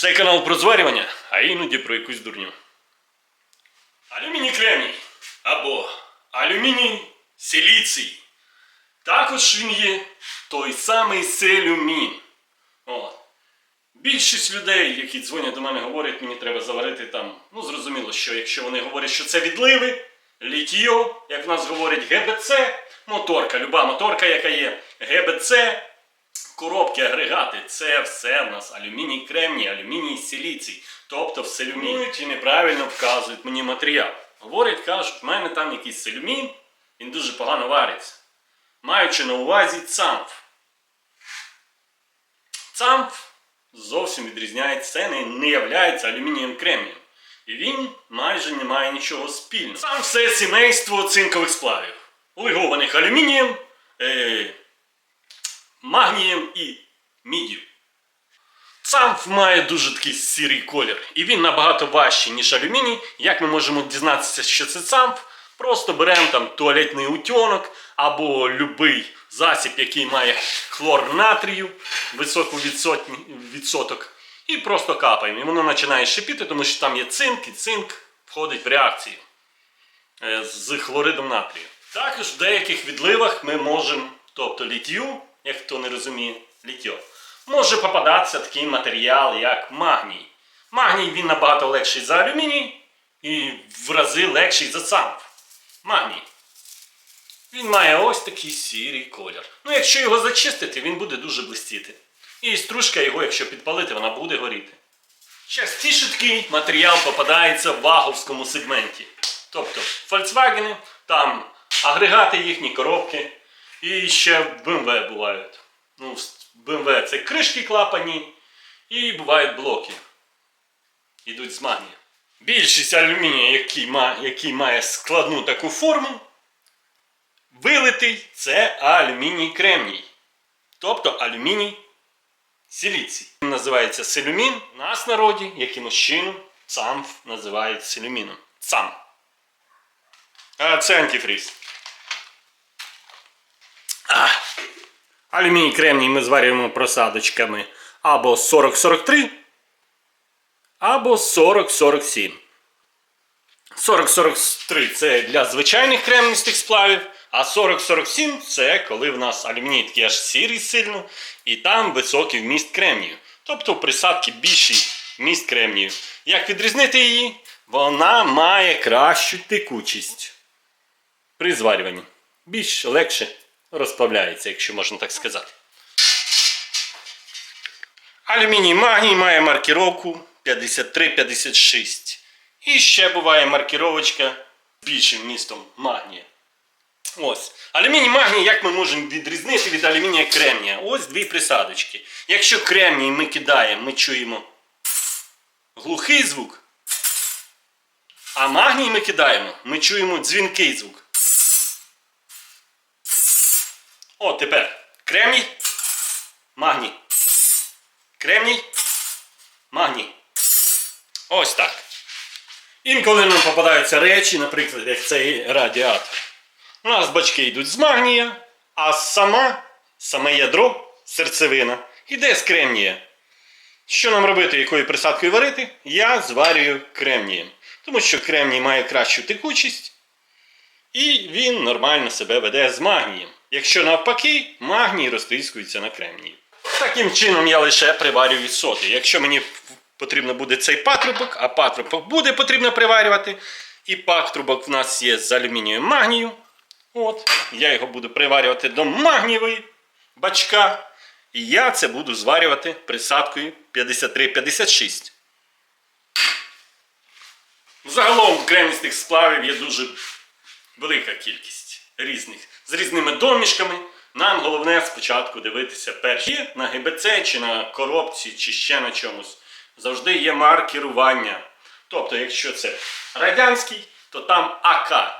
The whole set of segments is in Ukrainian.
Це канал про зварювання, а іноді про якусь дурню. Алюміній кремній або алюміній силіцій. Також він є той самий селюмін. От. Більшість людей, які дзвонять до мене, говорять, мені треба заварити там. Ну, зрозуміло, що якщо вони говорять, що це відливи, літіо, як в нас говорять, ГБЦ, моторка, люба моторка, яка є, ГБЦ, коробки, агрегати, це все в нас алюміній кремній, алюміній силіцій, тобто в селюмін. І неправильно вказують мені матеріал. Говорять, кажуть, в мене там якийсь селюмін, він дуже погано вариться. Маючи на увазі цамф. Цамф зовсім відрізняється, не, не являється алюмінієм кремнієм. І він майже не має нічого спільного. Сам все сімейство цинкових сплавів, лигованих алюмінієм, е, магнієм і міддю. Цамф має дуже такий сірий колір, і він набагато важчий, ніж алюміній. Як ми можемо дізнатися, що це цамф? Просто беремо там туалетний утьонок або будь-який засіб, який має хлор натрію, високу відсотні- відсоток, і просто капаємо. І воно починає шипіти, тому що там є цинк, і цинк входить в реакцію е, з хлоридом натрію. Також в деяких відливах ми можемо, тобто літію, як хто не розуміє, літьо, може попадатися такий матеріал, як магній. Магній він набагато легший за алюміній і в рази легший за цамф. Магній. Він має ось такий сірий колір. Ну, якщо його зачистити, він буде дуже блистіти. І стружка його, якщо підпалити, вона буде горіти. Частіше такий матеріал попадається в ваговському сегменті. Тобто Volkswagen, там агрегати їхні коробки. І ще BMW бувають. Ну, BMW це кришки клапані і бувають блоки. Ідуть з магнія. Більшість алюмінія, який, ма, який має складну таку форму, вилитий це алюміній кремній. Тобто алюміній силіцій. Він називається селюмін. У нас в народі якимось чином цамф називають селюміном. Цам. А це антифріз. Алюміній кремній ми зварюємо просадочками або 40-43, або 40-47. 40-43 це для звичайних кремністих сплавів, а 40-47 це коли в нас алюміній такий аж сірий сильно, і там високий вміст кремнію. Тобто в присадки більший вміст кремнію. Як відрізнити її? Вона має кращу текучість при зварюванні. Більш легше розплавляється, якщо можна так сказати. Алюміній магній має маркіровку 53-56. І ще буває маркіровочка з більшим містом магнія. Ось. Алюміній магній, як ми можемо відрізнити від алюмінія кремнія? Ось дві присадочки. Якщо кремній ми кидаємо, ми чуємо глухий звук. А магній ми кидаємо, ми чуємо дзвінкий звук. О, тепер кремній, магній. Кремній, магній. Ось так. Інколи нам попадаються речі, наприклад, як цей радіатор. У нас бачки йдуть з магнія, а сама, саме ядро, серцевина, йде з кремнія. Що нам робити, якою присадкою варити? Я зварюю кремнієм. Тому що кремній має кращу текучість, і він нормально себе веде з магнієм. Якщо навпаки, магній розтріскується на кремнії. Таким чином я лише приварюю соти. Якщо мені потрібно буде цей патрубок, а патрубок буде потрібно приварювати. І патрубок в нас є з алюмінієм магнію. От, я його буду приварювати до магнієвої бачка. І я це буду зварювати присадкою 53-56. Загалом кремністих сплавів є дуже велика кількість різних з різними домішками. Нам головне спочатку дивитися перші на ГБЦ чи на коробці, чи ще на чомусь. Завжди є маркірування. Тобто, якщо це радянський, то там АК.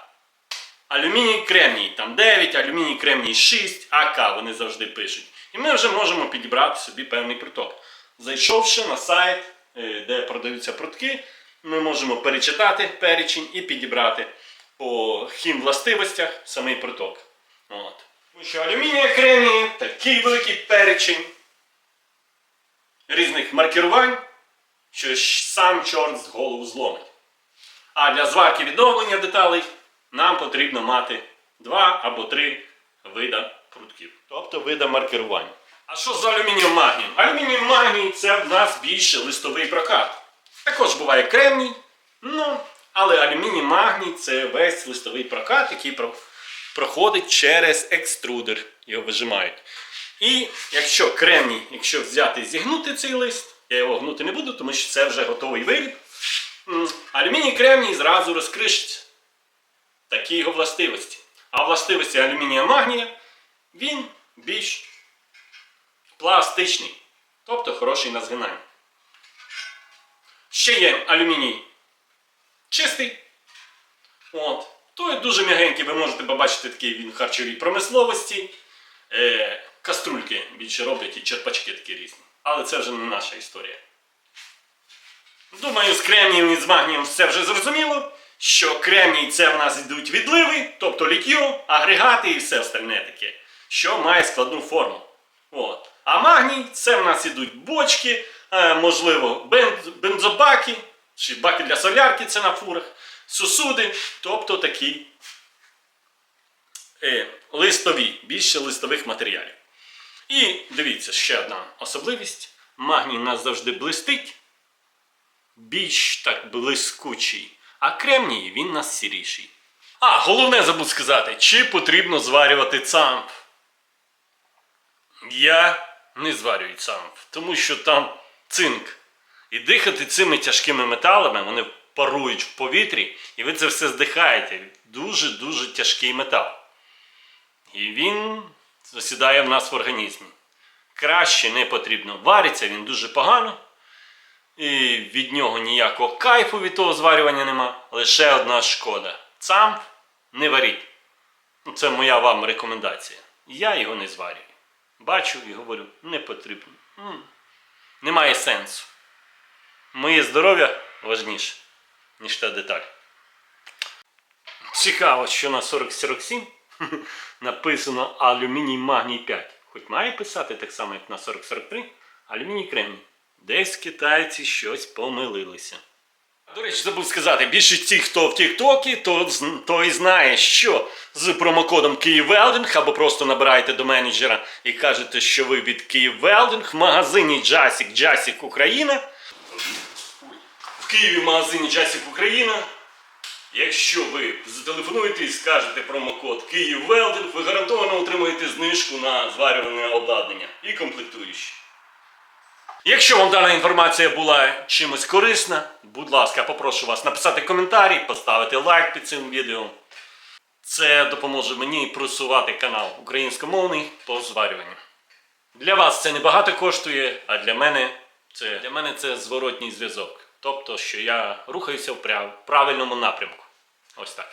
Алюміній кремній там 9, алюміній кремній 6, АК вони завжди пишуть. І ми вже можемо підібрати собі певний пруток. Зайшовши на сайт, е, де продаються прутки, ми можемо перечитати перечень і підібрати по хімвластивостях самий пруток. От. Тому що алюмінія кремній такий великий перечень різних маркірувань. що сам чорт з голову зломить. А для зварки відновлення деталей нам потрібно мати два або три вида прутків, тобто вида маркерування. А що з алюмінієм магнієм? Алюмінієм магній це в нас більше листовий прокат. Також буває кремній, ну, але алюміній магній це весь листовий прокат, який проходить через екструдер. Його вижимають. І якщо кремній, якщо взяти і зігнути цей лист, я його гнути не буду, тому що це вже готовий виріб. Алюміній кремній зразу розкришиться. Такі його властивості. А властивості алюмінія магнія він більш пластичний, тобто хороший на згинання. Ще є алюміній чистий. От. Той дуже м'ягенький, ви можете побачити такий він в харчовій промисловості. Е, каструльки більше роблять і черпачки такі різні. Але це вже не наша історія. Думаю, з кремнієм і з магнієм все вже зрозуміло, що кремній це в нас йдуть відливи, тобто літьо, агрегати і все остальне таке, що має складну форму. От. А магній це в нас ідуть бочки, е, можливо, бензобаки, чи баки для солярки це на фурах, сусуди, тобто такі е, листові, більше листових матеріалів. І дивіться, ще одна особливість. Магній нас завжди блистить, більш так блискучий, а кремній він у нас сіріший. А, головне забув сказати, чи потрібно зварювати цамф. Я не зварюю цамф, тому що там цинк. І дихати цими тяжкими металами, вони парують в повітрі, і ви це все здихаєте. Дуже-дуже тяжкий метал. І він засідає в нас в організмі. Краще не потрібно. Вариться він дуже погано. І від нього ніякого кайфу від того зварювання нема. Лише одна шкода. Сам не варіть. Ну, Це моя вам рекомендація. Я його не зварюю. Бачу і говорю, не потрібно. Немає сенсу. Моє здоров'я важніше, ніж та деталь. Цікаво, що на 4047 написано алюміній магній 5. Хоч має писати так само, як на 4043, алюміній кремній. Десь китайці щось помилилися. До речі, забув сказати, більшість тих, хто в Тіктокі, то, то знає, що з промокодом Київвелдинг або просто набираєте до менеджера і кажете, що ви від Київвелдинг в магазині Джасік Джасік Україна. Києві в магазині Джасік Україна Якщо ви зателефонуєте і скажете промокод Київвелдинг, ви гарантовано отримаєте знижку на зварюване обладнання і комплектуючі. Якщо вам дана інформація була чимось корисна, будь ласка, попрошу вас написати коментарі, поставити лайк під цим відео. Це допоможе мені просувати канал українськомовний по зварюванню. Для вас це небагато коштує, а для мене це, для мене це зворотній зв'язок. Тобто, що я рухаюся в прав- правильному напрямку. Ось так.